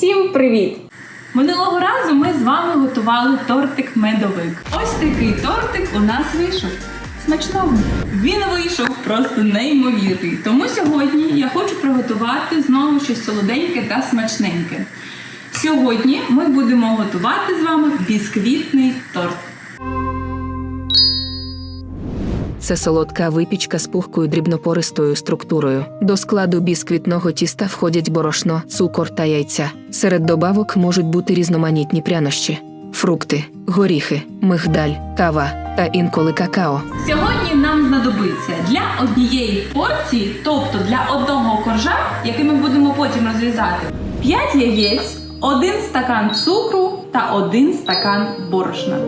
Всім привіт! Минулого разу ми з вами готували тортик-медовик. Ось такий тортик у нас вийшов. Смачного! Він вийшов просто неймовірний. Тому сьогодні я хочу приготувати знову щось солоденьке та смачненьке. Сьогодні ми будемо готувати з вами бісквітний торт. Це солодка випічка з пухкою дрібнопористою структурою. До складу бісквітного тіста входять борошно, цукор та яйця. Серед добавок можуть бути різноманітні прянощі, фрукти, горіхи, мигдаль, кава та інколи какао. Сьогодні нам знадобиться для однієї порції, тобто для одного коржа, який ми будемо потім розрізати, 5 яєць, 1 стакан цукру та 1 стакан борошна.